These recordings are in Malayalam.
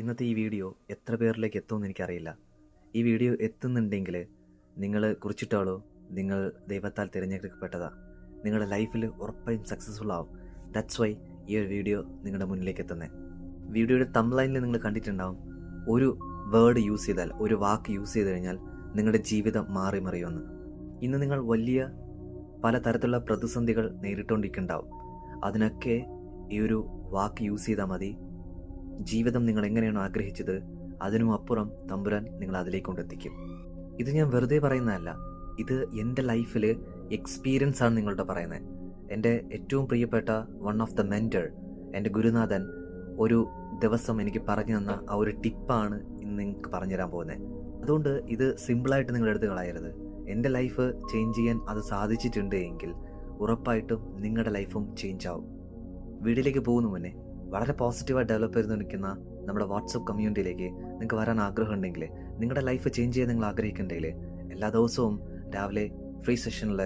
ഇന്നത്തെ ഈ വീഡിയോ എത്ര പേരിലേക്ക് എത്തുമെന്ന് എനിക്കറിയില്ല. ഈ വീഡിയോ എത്തുന്നുണ്ടെങ്കിൽ നിങ്ങൾ കുറിച്ചിട്ടാളോ? നിങ്ങൾ ദൈവത്താൽ തിരഞ്ഞെടുക്കപ്പെട്ടതാ. നിങ്ങളുടെ ലൈഫിൽ ഉറപ്പായും സക്സസ്ഫുൾ ആവും. ദാറ്റ്സ് വൈ ഈ ഒരു വീഡിയോ നിങ്ങളുടെ മുന്നിലേക്ക് എത്തുന്നത് വീഡിയോയുടെ തംലൈനിൽ നിങ്ങൾ കണ്ടിട്ടുണ്ടാവും. ഒരു വേർഡ് യൂസ് ചെയ്താൽ ഒരു വാക്ക് യൂസ് ചെയ്ത് കഴിഞ്ഞാൽ നിങ്ങളുടെ ജീവിതം മാറി മറിയുമെന്ന്. ഇന്ന് നിങ്ങൾ വലിയ പലതരത്തിലുള്ള പ്രതിസന്ധികൾ നേരിട്ടുകൊണ്ടിരിക്കുന്നുണ്ടാവും അതിനൊക്കെ ഈ ഒരു വാക്ക് യൂസ് ചെയ്താൽ മതി. ജീവിതം നിങ്ങൾ എങ്ങനെയാണോ ആഗ്രഹിച്ചത് അതിനും അപ്പുറം തമ്പുരാൻ നിങ്ങൾ അതിലേക്ക് കൊണ്ടെത്തിക്കും. ഇത് ഞാൻ വെറുതെ പറയുന്നതല്ല. ഇത് എന്റെ ലൈഫിൽ എക്സ്പീരിയൻസ് ആണ് നിങ്ങളുടെ പറയുന്നത് എന്റെ ഏറ്റവും പ്രിയപ്പെട്ട വൺ ഓഫ് ദ മെന്റർ എന്റെ ഗുരുനാഥൻ ഒരു ദിവസം എനിക്ക് പറഞ്ഞു തന്ന ആ ഒരു ടിപ്പാണ് ഇന്ന് നിങ്ങൾക്ക് പറഞ്ഞു തരാൻ പോകുന്നത് അതുകൊണ്ട് ഇത് സിമ്പിളായിട്ട് നിങ്ങൾ എടുത്ത് കളയരുത്. എന്റെ ലൈഫ് ചേഞ്ച് ചെയ്യാൻ അത് സാധിച്ചിട്ടുണ്ട് എങ്കിൽ ഉറപ്പായിട്ടും നിങ്ങളുടെ ലൈഫും ചേഞ്ച് ആവും. വീട്ടിലേക്ക് പോകുന്നു മുന്നേ വളരെ പോസിറ്റീവായി ഡെവലപ്പ് ചെയ്ത് നിൽക്കുന്ന നമ്മുടെ വാട്സപ്പ് കമ്മ്യൂണിറ്റിയിലേക്ക് നിങ്ങൾക്ക് വരാൻ ആഗ്രഹം ഉണ്ടെങ്കിൽ നിങ്ങളുടെ ലൈഫ് ചേഞ്ച് ചെയ്യാൻ നിങ്ങൾ ആഗ്രഹിക്കുന്നുണ്ടെങ്കിൽ എല്ലാ ദിവസവും രാവിലെ ഫ്രീ സെഷനിൽ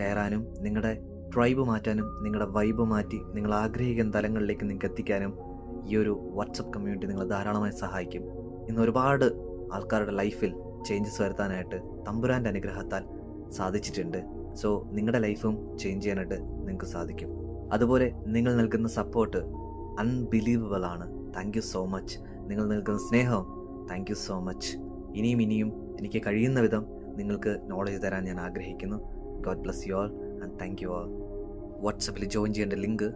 കയറാനും നിങ്ങളുടെ ട്രൈബ് മാറ്റാനും നിങ്ങളുടെ വൈബ് മാറ്റി നിങ്ങൾ ആഗ്രഹിക്കുന്ന തലങ്ങളിലേക്ക് നിങ്ങൾക്ക് എത്തിക്കാനും ഈ ഒരു വാട്സപ്പ് കമ്മ്യൂണിറ്റി നിങ്ങളെ ധാരാളമായി സഹായിക്കും. ഇന്ന് ഒരുപാട് ആൾക്കാരുടെ ലൈഫിൽ ചേഞ്ചസ് വരുത്താനായിട്ട് തമ്പുരാന്റെ അനുഗ്രഹത്താൽ സാധിച്ചിട്ടുണ്ട്. സോ നിങ്ങളുടെ ലൈഫും ചേഞ്ച് ചെയ്യാനായിട്ട് നിങ്ങൾക്ക് സാധിക്കും. അതുപോലെ നിങ്ങൾ നൽകുന്ന സപ്പോർട്ട് അൺബിലീവബിൾ ആണ്. താങ്ക് യു സോ മച്ച് നിങ്ങൾ നൽകുന്ന സ്നേഹം താങ്ക് യു സോ മച്ച് ഇനിയും ഇനിയും എനിക്ക് കഴിയുന്ന വിധം നിങ്ങൾക്ക് നോളജ് തരാൻ ഞാൻ ആഗ്രഹിക്കുന്നു. God bless you all and thank you all വാട്സപ്പിൽ ജോയിൻ ചെയ്യേണ്ട ലിങ്ക്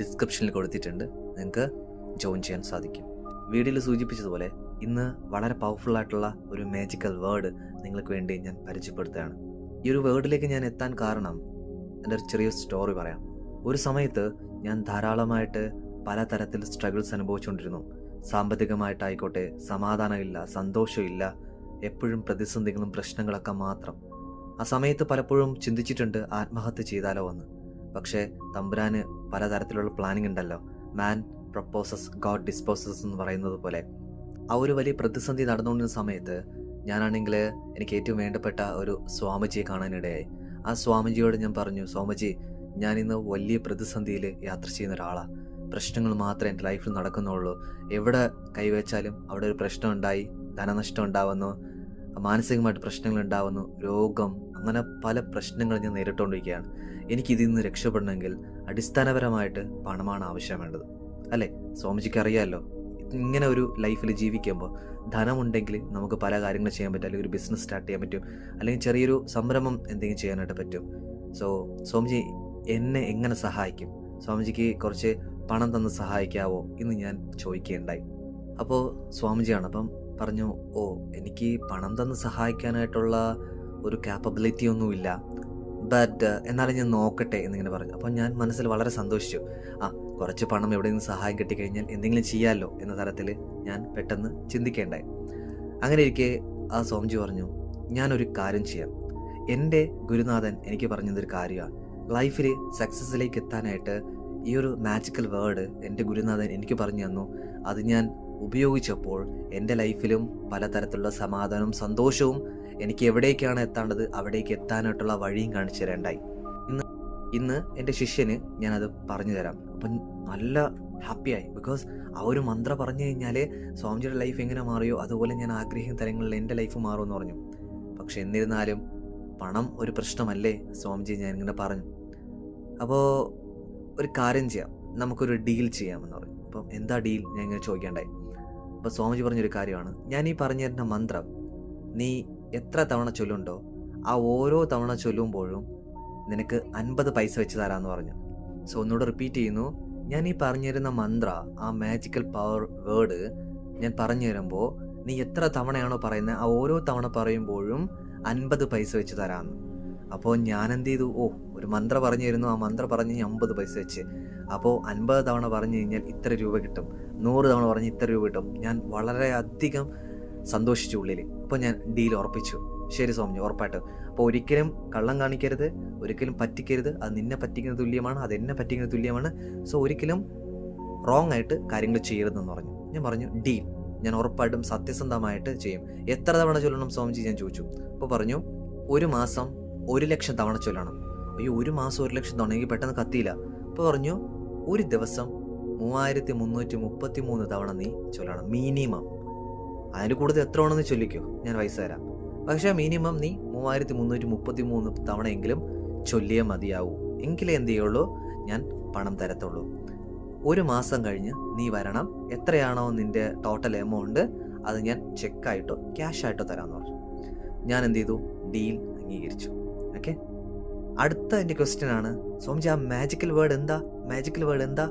ഡിസ്ക്രിപ്ഷനിൽ കൊടുത്തിട്ടുണ്ട്. നിങ്ങൾക്ക് ജോയിൻ ചെയ്യാൻ സാധിക്കും. വീഡിയോയിൽ സൂചിപ്പിച്ചതുപോലെ ഇന്ന് വളരെ പവർഫുൾ ആയിട്ടുള്ള ഒരു മാജിക്കൽ വേർഡ് നിങ്ങൾക്ക് വേണ്ടി ഞാൻ പരിചയപ്പെടുത്തുകയാണ്. ഈ ഒരു വേർഡിലേക്ക് ഞാൻ എത്താൻ കാരണം എന്റെ ഒരു ചെറിയ സ്റ്റോറി പറയാം. ഒരു സമയത്ത് ഞാൻ ധാരാളമായിട്ട് പലതരത്തിൽ സ്ട്രഗിൾസ് അനുഭവിച്ചുകൊണ്ടിരുന്നു. സാമ്പത്തികമായിട്ടായിക്കോട്ടെ സമാധാനമില്ല സന്തോഷമില്ല എപ്പോഴും പ്രതിസന്ധികളും പ്രശ്നങ്ങളൊക്കെ മാത്രം. ആ സമയത്ത് പലപ്പോഴും ചിന്തിച്ചിട്ടുണ്ട് ആത്മഹത്യ ചെയ്താലോ എന്ന്. പക്ഷേ തമ്പുരാന് പലതരത്തിലുള്ള പ്ലാനിംഗ് ഉണ്ടല്ലോ. മാൻ പ്രപ്പോസസ് ഗോഡ് ഡിസ്പോസസ് എന്ന് പറയുന്നത് പോലെ. ആ ഒരു വലിയ പ്രതിസന്ധി നടന്നുകൊണ്ടിരുന്ന സമയത്ത് ഞാനാണെങ്കിൽ എനിക്ക് ഏറ്റവും വേണ്ടപ്പെട്ട ഒരു സ്വാമിജിയെ കാണാനിടയായി. ആ സ്വാമിജിയോട് ഞാൻ പറഞ്ഞു സ്വാമിജി ഞാനിന്ന് വലിയ പ്രതിസന്ധിയിൽ യാത്ര ചെയ്യുന്ന ഒരാളാണ് പ്രശ്നങ്ങൾ മാത്രമേ എന്റെ ലൈഫിൽ നടക്കുന്നുള്ളൂ. എവിടെ കൈവച്ചാലും അവിടെ ഒരു പ്രശ്നം ഉണ്ടായി ധനനഷ്ടം ഉണ്ടാവുന്നു മാനസികമായിട്ട് പ്രശ്നങ്ങൾ ഉണ്ടാവുന്നു രോഗം അങ്ങനെ പല പ്രശ്നങ്ങൾ ഞാൻ നേരിട്ടുകൊണ്ടിരിക്കുകയാണ്. എനിക്ക് ഇതിൽ നിന്ന് രക്ഷപ്പെടണമെങ്കിൽ അടിസ്ഥാനപരമായിട്ട് പണമാണ് ആവശ്യം വേണ്ടത്. അല്ലേ? സ്വാമിജിക്ക് അറിയാമല്ലോ ഇങ്ങനെ ഒരു ലൈഫിൽ ജീവിക്കുമ്പോൾ ധനമുണ്ടെങ്കിൽ നമുക്ക് പല കാര്യങ്ങൾ ചെയ്യാൻ പറ്റും. അല്ലെങ്കിൽ ഒരു ബിസിനസ് സ്റ്റാർട്ട് ചെയ്യാൻ പറ്റും. അല്ലെങ്കിൽ ചെറിയൊരു സംരംഭം എന്തെങ്കിലും ചെയ്യാനായിട്ട് പറ്റും. സോ സ്വാമിജി എന്നെ എങ്ങനെ സഹായിക്കും? സ്വാമിജിക്ക് കുറച്ച് പണം തന്ന് സഹായിക്കാവോ എന്ന് ഞാൻ ചോദിക്കുകയുണ്ടായി. അപ്പോൾ സ്വാമിജിയാണ് അപ്പം പറഞ്ഞു ഓ എനിക്ക് പണം തന്ന് സഹായിക്കാനായിട്ടുള്ള ഒരു ക്യാപ്പബിലിറ്റി ഒന്നുമില്ല ബട്ട് എന്നാലും ഞാൻ നോക്കട്ടെ എന്നിങ്ങനെ പറഞ്ഞു. അപ്പോൾ ഞാൻ മനസ്സിൽ വളരെ സന്തോഷിച്ചു. ആ കുറച്ച് പണം എവിടെ നിന്ന് സഹായം കിട്ടിക്കഴിഞ്ഞാൽ എന്തെങ്കിലും ചെയ്യാമല്ലോ എന്ന തരത്തിൽ ഞാൻ പെട്ടെന്ന് ചിന്തിക്കേണ്ടായി അങ്ങനെ ഇരിക്കെ ആ സ്വാമിജി പറഞ്ഞു ഞാനൊരു കാര്യം ചെയ്യാം. എന്റെ ഗുരുനാഥൻ എനിക്ക് പറഞ്ഞതൊരു കാര്യമാണ് ലൈഫിൽ സക്സസ്സിലേക്ക് എത്താനായിട്ട് ഈ ഒരു മാജിക്കൽ വേർഡ് എന്റെ ഗുരുനാഥൻ എനിക്ക് പറഞ്ഞു തന്നു. അത് ഞാൻ ഉപയോഗിച്ചപ്പോൾ എന്റെ ലൈഫിലും പലതരത്തിലുള്ള സമാധാനവും സന്തോഷവും എനിക്ക് എവിടേക്കാണ് എത്തേണ്ടത് അവിടേക്ക് എത്താനായിട്ടുള്ള വഴിയും കാണിച്ചു തരേണ്ടായി. ഇന്ന് ഇന്ന് എന്റെ ശിഷ്യന് ഞാനത് പറഞ്ഞു തരാം. അപ്പം നല്ല ഹാപ്പിയായി. ബിക്കോസ് ആ ഒരു മന്ത്രം പറഞ്ഞു കഴിഞ്ഞാൽ സ്വാമിജിയുടെ ലൈഫ് എങ്ങനെ മാറിയോ അതുപോലെ ഞാൻ ആഗ്രഹിക്കുന്ന തലങ്ങളിൽ എന്റെ ലൈഫ് മാറുമെന്ന് പറഞ്ഞു. പക്ഷെ എന്നിരുന്നാലും പണം ഒരു പ്രശ്നമല്ലേ? സ്വാമിജി ഞാൻ ഇങ്ങനെ പറഞ്ഞു. അപ്പോൾ ഒരു കാര്യം ചെയ്യാം. നമുക്കൊരു ഡീൽ ചെയ്യാമെന്ന് പറയും അപ്പം എന്താ ഡീൽ? ഞാൻ ഇങ്ങനെ ചോദിക്കേണ്ടായി. അപ്പോൾ സ്വാമിജി പറഞ്ഞൊരു കാര്യമാണ്. ഞാൻ ഈ പറഞ്ഞു തരുന്ന മന്ത്രം നീ എത്ര തവണ ചൊല്ലുണ്ടോ ആ ഓരോ തവണ ചൊല്ലുമ്പോഴും നിനക്ക് അൻപത് പൈസ വെച്ച് തരാമെന്ന് പറഞ്ഞു. സോ ഒന്നുകൂടെ റിപ്പീറ്റ് ചെയ്യുന്നു. ഞാൻ ഈ പറഞ്ഞു തരുന്ന മന്ത്ര ആ മാജിക്കൽ പവർ വേർഡ് ഞാൻ പറഞ്ഞു തരുമ്പോൾ നീ എത്ര തവണയാണോ പറയുന്നത് ആ ഓരോ തവണ പറയുമ്പോഴും അൻപത് പൈസ വെച്ച് തരാമെന്ന്. അപ്പോൾ ഞാൻ എന്ത് ചെയ്തു ഓ ഒരു മന്ത്ര പറഞ്ഞു തരുന്നു ആ മന്ത്ര പറഞ്ഞ് അമ്പത് പൈസ വെച്ച്. അപ്പോൾ അൻപത് തവണ പറഞ്ഞു കഴിഞ്ഞാൽ ഇത്ര രൂപ കിട്ടും. നൂറ് തവണ പറഞ്ഞ് ഇത്ര രൂപ കിട്ടും. ഞാൻ വളരെയധികം സന്തോഷിച്ചു ഉള്ളിൽ അപ്പോൾ ഞാൻ ഡീൽ ഉറപ്പിച്ചു. ശരി സ്വാമി ഉറപ്പായിട്ടും. അപ്പോൾ ഒരിക്കലും കള്ളം കാണിക്കരുത്. ഒരിക്കലും പറ്റിക്കരുത്. അത് നിന്നെ പറ്റിക്കുന്ന തുല്യമാണ്. അത് എന്നെ പറ്റിക്കുന്ന തുല്യമാണ്. സോ ഒരിക്കലും റോങ് ആയിട്ട് കാര്യങ്ങൾ ചെയ്യരുതെന്ന് പറഞ്ഞു. ഞാൻ പറഞ്ഞു ഡീൽ. ഞാൻ ഉറപ്പായിട്ടും സത്യസന്ധമായിട്ട് ചെയ്യും. എത്ര തവണ ചൊല്ലണം സ്വാമിജി? ഞാൻ ചോദിച്ചു. അപ്പോൾ പറഞ്ഞു ഒരു മാസം ഒരു ലക്ഷം തവണ ചൊല്ലണം. അയ്യോ ഒരു മാസം ഒരു ലക്ഷം തവണ എനിക്ക് പെട്ടെന്ന് കത്തിയില്ല. അപ്പോൾ പറഞ്ഞു ഒരു ദിവസം മൂവായിരത്തി മുന്നൂറ്റി മുപ്പത്തി മൂന്ന് തവണ നീ ചൊല്ലണം മിനിമം അതിന് കൂടുതൽ എത്ര വേണമെന്ന് ചൊല്ലിക്കോ? ഞാൻ പൈസ തരാം. പക്ഷേ മിനിമം നീ മൂവായിരത്തി മുന്നൂറ്റി മുപ്പത്തി മൂന്ന് തവണയെങ്കിലും ചൊല്ലിയേ മതിയാവൂ. എങ്കിലേ എന്ത് ചെയ്യുള്ളൂ? ഞാൻ പണം തരത്തുള്ളൂ. ഒരു മാസം കഴിഞ്ഞ് നീ വരണം. എത്രയാണോ നിന്റെ ടോട്ടൽ എമൗണ്ട് അത് ഞാൻ ചെക്കായിട്ടോ ക്യാഷായിട്ടോ തരാമെന്ന് പറഞ്ഞു. ഞാൻ എന്ത് ചെയ്തു? ഡീൽ അംഗീകരിച്ചു. ഓക്കെ അടുത്ത എന്റെ ക്വസ്റ്റ്യൻ ആണ്. സ്വാമിജി ആ മാജിക്കൽ വേർഡ് എന്താ? മാജിക്കൽ വേർഡ് എന്താ?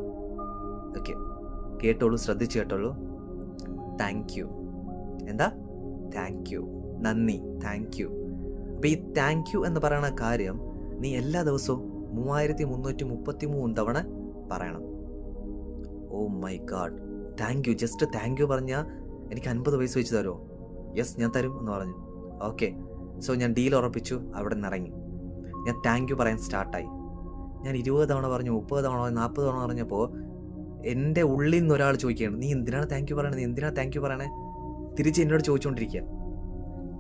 ഓക്കെ കേട്ടോളൂ ശ്രദ്ധിച്ചു കേട്ടോളൂ. താങ്ക് യു എന്താ? താങ്ക് യു നന്ദി. താങ്ക് യു അപ്പം ഈ താങ്ക് യു എന്ന് പറയുന്ന കാര്യം നീ എല്ലാ ദിവസവും മൂവായിരത്തി മുന്നൂറ്റി മുപ്പത്തി മൂന്ന് തവണ പറയണം. ഓ my god thank you just thank you പറഞ്ഞാൽ എനിക്ക് അൻപത് പൈസ വെച്ച് തരുമോ യെസ് ഞാൻ തരും എന്ന് പറഞ്ഞു. ഓക്കെ സോ ഞാൻ ഡീൽ ഉറപ്പിച്ചു. അവിടെ നിന്ന് ഇറങ്ങി ഞാൻ താങ്ക് യു പറയാൻ സ്റ്റാർട്ടായി ഞാൻ ഇരുപത് തവണ പറഞ്ഞു മുപ്പത് തവണ നാൽപ്പത് തവണ പറഞ്ഞപ്പോൾ എന്റെ ഉള്ളിൽ നിന്ന് ഒരാൾ ചോദിക്കുകയാണ് നീ എന്തിനാണ് താങ്ക് യു പറയണത് നീ എന്തിനാണ് താങ്ക് യു പറയണേ? തിരിച്ച് എന്നോട് ചോദിച്ചുകൊണ്ടിരിക്കുക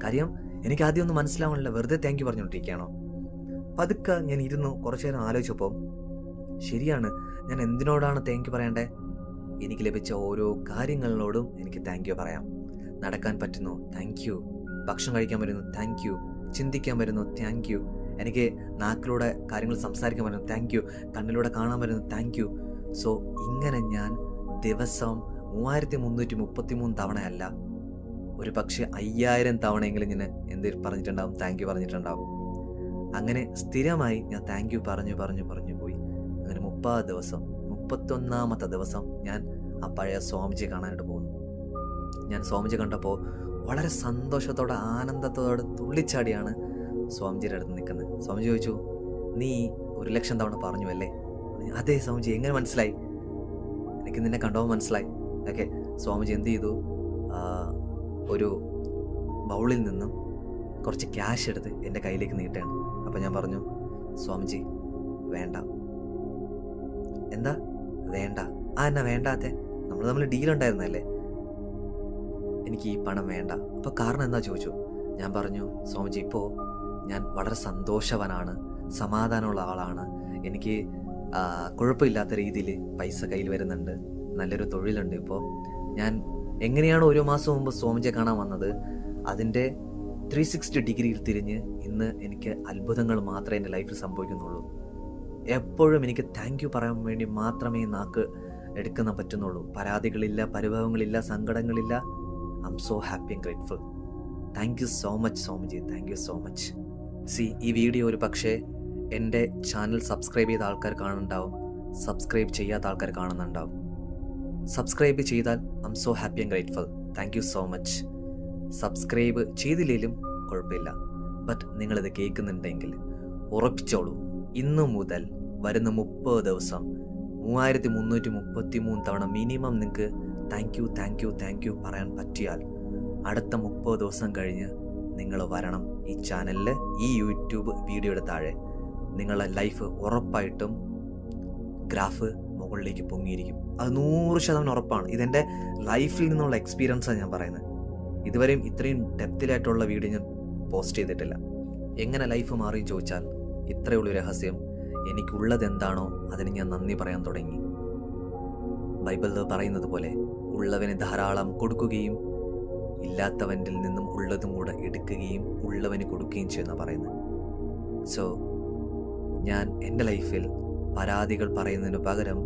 കാര്യം എനിക്ക് ആദ്യം ഒന്നും മനസ്സിലാവണില്ല. വെറുതെ താങ്ക് യു പറഞ്ഞുകൊണ്ടിരിക്കുകയാണോ? പതുക്കെ ഞാൻ ഇരുന്നു. കുറച്ചു നേരം ആലോചിച്ചപ്പോൾ ശരിയാണ്. ഞാൻ എന്തിനോടാണ് താങ്ക് യു പറയേണ്ടത് എനിക്ക് ലഭിച്ച ഓരോ കാര്യങ്ങളിനോടും എനിക്ക് താങ്ക് യു പറയാം. നടക്കാൻ പറ്റുന്നു. താങ്ക് യു ഭക്ഷണം കഴിക്കാൻ വരുന്നു. താങ്ക് യു ചിന്തിക്കാൻ വരുന്നു. താങ്ക് യു എനിക്ക് നാക്കിലൂടെ കാര്യങ്ങൾ സംസാരിക്കാൻ വരുന്നു. താങ്ക് യു കണ്ണിലൂടെ കാണാൻ വരുന്നു. താങ്ക് യു സോ ഇങ്ങനെ ഞാൻ ദിവസം മൂവായിരത്തി മുന്നൂറ്റി മുപ്പത്തി മൂന്ന് തവണയല്ല ഒരു പക്ഷേ അയ്യായിരം തവണയെങ്കിലും ഞാൻ എന്ത് പറഞ്ഞിട്ടുണ്ടാവും താങ്ക് യു പറഞ്ഞിട്ടുണ്ടാവും. അങ്ങനെ സ്ഥിരമായി ഞാൻ താങ്ക് യു പറഞ്ഞു പറഞ്ഞു പറഞ്ഞു പോയി. അങ്ങനെ മുപ്പത് ദിവസം മുപ്പത്തൊന്നാമത്തെ ദിവസം ഞാൻ ആ പഴയ സ്വാമിജിയെ കാണാനായിട്ട് പോകുന്നു. ഞാൻ സ്വാമിജി കണ്ടപ്പോൾ വളരെ സന്തോഷത്തോടെ ആനന്ദത്തോടെ തുള്ളിച്ചാടിയാണ് സ്വാമിജിയുടെ അടുത്ത് നിൽക്കുന്നത്. സ്വാമിജി ചോദിച്ചു നീ ഒരു ലക്ഷം തവണ പറഞ്ഞു അല്ലേ? അതേ സ്വാമിജി എങ്ങനെ മനസ്സിലായി? എനിക്ക് നിന്നെ കണ്ടോ മനസ്സിലായി. ഓക്കെ. സ്വാമിജി എന്ത് ചെയ്തു? ഒരു ബൗളിൽ നിന്നും കുറച്ച് ക്യാഷ് എടുത്ത് എന്റെ കയ്യിലേക്ക് നീട്ടുകയാണ്. അപ്പോൾ ഞാൻ പറഞ്ഞു സ്വാമിജി വേണ്ട. എന്താ? വേണ്ട. ആ എന്നാ വേണ്ടാത്തെ? നമ്മൾ തമ്മിൽ ഡീൽ ഉണ്ടായിരുന്നല്ലേ എനിക്ക് ഈ പണം വേണ്ട. അപ്പോൾ കാരണം എന്താ ചോദിച്ചു? ഞാൻ പറഞ്ഞു സ്വാമിജി ഇപ്പോൾ ഞാൻ വളരെ സന്തോഷവനാണ്. സമാധാനമുള്ള ആളാണ്. എനിക്ക് കുഴപ്പമില്ലാത്ത രീതിയിൽ പൈസ കയ്യിൽ വരുന്നുണ്ട്. നല്ലൊരു തൊഴിലുണ്ട് ഇപ്പോൾ ഞാൻ എങ്ങനെയാണ് ഒരു മാസം മുമ്പ് സ്വാമിജിയെ കാണാൻ വന്നത്? അതിന്റെ ത്രീ സിക്സ്റ്റി ഡിഗ്രിയിൽ തിരിഞ്ഞ് ഇന്ന് എനിക്ക് അത്ഭുതങ്ങൾ മാത്രമേ എന്റെ ലൈഫിൽ സംഭവിക്കുന്നുള്ളൂ. എപ്പോഴും എനിക്ക് താങ്ക് യു പറയാൻ വേണ്ടി മാത്രമേ നാക്ക് എടുക്കുന്ന പറ്റുന്നുള്ളൂ. പരാതികളില്ല പരിഭവങ്ങളില്ല സങ്കടങ്ങളില്ല. I'm so happy and grateful thank you so much Somaji thank you so much C ഈ വീഡിയോ ഒരു പക്ഷേ എന്റെ ചാനൽ സബ്സ്ക്രൈബ് ചെയ്ത ആൾക്കാർ കാണുന്നുണ്ടാവും. സബ്സ്ക്രൈബ് ചെയ്യാത്ത ആൾക്കാർ കാണുന്നുണ്ടാവും. സബ്സ്ക്രൈബ് ചെയ്താൽ I'm so happy and grateful thank you so much subscribe ചെയ്തില്ലെങ്കിലും കുഴപ്പമില്ല. ബട്ട് നിങ്ങളിത് കേൾക്കുന്നുണ്ടെങ്കിൽ ഉറപ്പിച്ചോളൂ. ഇന്നു മുതൽ വരുന്ന മുപ്പത് ദിവസം മൂവായിരത്തി മുന്നൂറ്റി മുപ്പത്തി മൂന്ന് തവണ മിനിമം നിങ്ങൾക്ക് thank you thank you thank you പറയാൻ പറ്റിയാൽ അടുത്ത മുപ്പത് ദിവസം കഴിഞ്ഞ് നിങ്ങൾ വരണം ഈ ചാനലിൽ ഈ യൂട്യൂബ് വീഡിയോയുടെ താഴെ. നിങ്ങളുടെ ലൈഫ് ഉറപ്പായിട്ടും ഗ്രാഫ് മുകളിലേക്ക് പൊങ്ങിയിരിക്കും. അത് നൂറ് ശതമാനം ഉറപ്പാണ്. ഇതെന്റെ ലൈഫിൽ നിന്നുള്ള എക്സ്പീരിയൻസാണ് ഞാൻ പറയുന്നത്. ഇതുവരെയും ഇത്രയും ഡെപ്തിലായിട്ടുള്ള വീഡിയോ ഞാൻ പോസ്റ്റ് ചെയ്തിട്ടില്ല. എങ്ങനെ ലൈഫ് മാറിയും ചോദിച്ചാൽ ഇത്രയുള്ള രഹസ്യം എനിക്കുള്ളത് എന്താണോ അതിന് ഞാൻ നന്ദി പറയാൻ തുടങ്ങി. ബൈബിളിൽ പറയുന്നത് പോലെ ഉള്ളവന് ധാരാളം കൊടുക്കുകയും ഇല്ലാത്തവന്റെ നിന്നും ഉള്ളതും കൂടെ എടുക്കുകയും ഉള്ളവന് കൊടുക്കുകയും ചെയ്യുന്ന പറയുന്നത്. സോ ഞാൻ എന്റെ ലൈഫിൽ പരാതികൾ പറയുന്നതിന് പകരം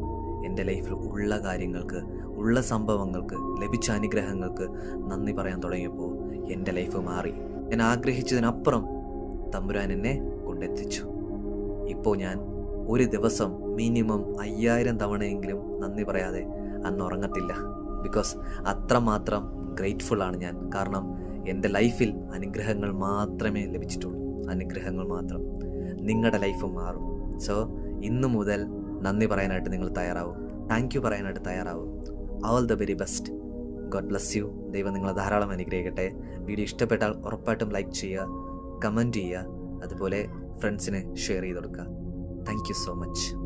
എന്റെ ലൈഫിൽ ഉള്ള കാര്യങ്ങൾക്ക് ഉള്ള സംഭവങ്ങൾക്ക് ലഭിച്ച അനുഗ്രഹങ്ങൾക്ക് നന്ദി പറയാൻ തുടങ്ങിയപ്പോൾ എന്റെ ലൈഫ് മാറി. ഞാൻ ആഗ്രഹിച്ചതിനപ്പുറം തമ്പുരാൻ എന്നെ കൊണ്ടെത്തിച്ചു. ഇപ്പോൾ ഞാൻ ഒരു ദിവസം മിനിമം അയ്യായിരം തവണയെങ്കിലും നന്ദി പറയാതെ അന്ന് ഉറങ്ങത്തില്ല. ബിക്കോസ് അത്രമാത്രം ഗ്രേറ്റ്ഫുൾ ആണ് ഞാൻ. കാരണം എന്റെ ലൈഫിൽ അനുഗ്രഹങ്ങൾ മാത്രമേ ലഭിച്ചിട്ടുള്ളൂ. അനുഗ്രഹങ്ങൾ മാത്രം. നിങ്ങളുടെ ലൈഫ് മാറും. സോ ഇന്നു മുതൽ നന്ദി പറയാനായിട്ട് നിങ്ങൾ തയ്യാറാവും. താങ്ക് യു പറയാനായിട്ട് തയ്യാറാവും. All the very best god bless you ദൈവം നിങ്ങളെ ധാരാളം അനുഗ്രഹിക്കട്ടെ. വീഡിയോ ഇഷ്ടപ്പെട്ടാൽ ഉറപ്പായിട്ടും ലൈക്ക് ചെയ്യുക കമന്റ് ചെയ്യുക അതുപോലെ ഫ്രണ്ട്സിന് ഷെയർ ചെയ്ത് കൊടുക്കുക. Thank you so much